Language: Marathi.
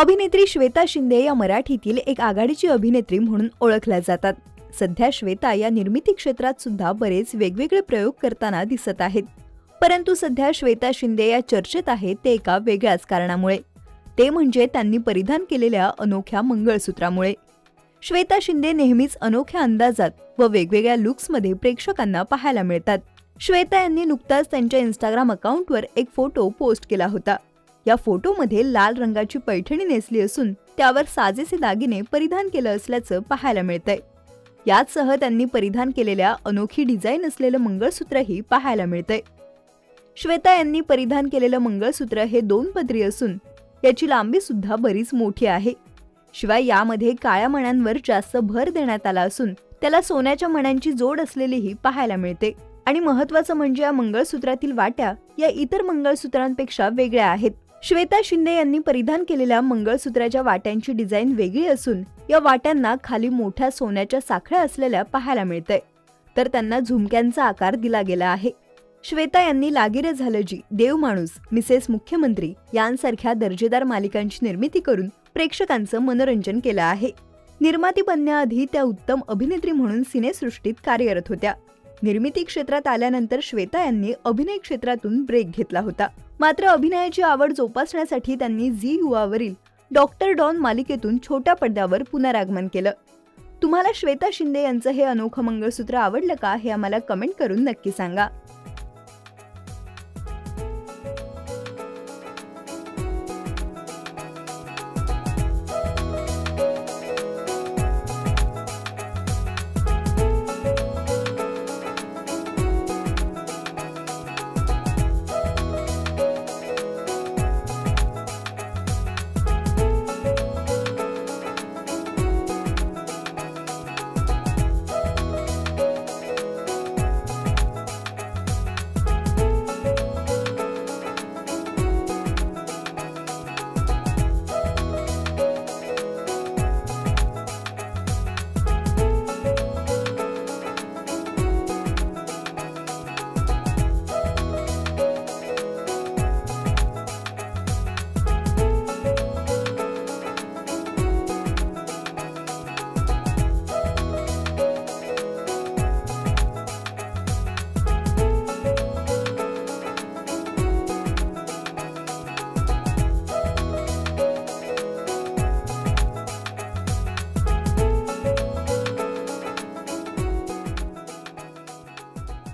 अभिनेत्री श्वेता शिंदे या मराठीतील एक आघाडीची अभिनेत्री म्हणून ओळखल्या जातात. सध्या श्वेता या निर्मिती क्षेत्रात सुद्धा बरेच वेगवेगळे प्रयोग करताना दिसत आहेत. परंतु सध्या श्वेता शिंदे या चर्चेत आहेत ते एका वेगळ्याच कारणामुळे. ते म्हणजे त्यांनी परिधान केलेल्या अनोख्या मंगळसूत्रामुळे. श्वेता शिंदे नेहमीच अनोख्या अंदाजात व वेगवेगळ्या लुक्समध्ये प्रेक्षकांना पाहायला मिळतात. श्वेता यांनी नुकताच त्यांच्या इंस्टाग्राम अकाउंटवर एक फोटो पोस्ट केला होता. या फोटोमध्ये लाल रंगाची पैठणी नेसली असून त्यावर साजेसे दागिने परिधान केलं असल्याचं पाहायला मिळतंय. याचसह त्यांनी परिधान केलेल्या अनोखी डिझाईन असलेलं मंगळसूत्रही पाहायला मिळतंय. श्वेता यांनी परिधान केलेलं मंगळसूत्र हे दोन पदरी असून याची लांबी सुद्धा बरीच मोठी आहे. शिवाय यामध्ये काळ्या मण्यांवर जास्त भर देण्यात आला असून त्याला सोन्याच्या मण्यांची जोड असलेलीही पाहायला मिळते. आणि महत्वाचं म्हणजे या मंगळसूत्रातील वाट्या या इतर मंगळसूत्रांपेक्षा वेगळ्या आहेत. श्वेता शिंदे यांनी परिधान केलेल्या मंगळसूत्राच्या वाट्यांची डिझाईन वेगळी असून या वाट्यांना खाली मोठ्या सोन्याच्या साखळ्या असलेल्या पाहायला मिळतंय. तर त्यांना झुमक्यांचा आकार दिला गेला आहे. श्वेता यांनी लागिरे झालं जी देव माणूस मिसेस मुख्यमंत्री यांसारख्या दर्जेदार मालिकांची निर्मिती करून प्रेक्षकांचं मनोरंजन केलं आहे. निर्माती बनण्याआधी त्या उत्तम अभिनेत्री म्हणून सिनेसृष्टीत कार्यरत होत्या. निर्मिती क्षेत्रात आल्यानंतर श्वेता यांनी अभिनय क्षेत्रातून ब्रेक घेतला होता. मात्र अभिनयाची आवड जोपासण्यासाठी त्यांनी झी युवावरील डॉक्टर डॉन मालिकेतून छोट्या पडद्यावर पुनरागमन केलं. तुम्हाला श्वेता शिंदे यांचं हे अनोखं मंगळसूत्र आवडलं का हे आम्हाला कमेंट करून नक्की सांगा.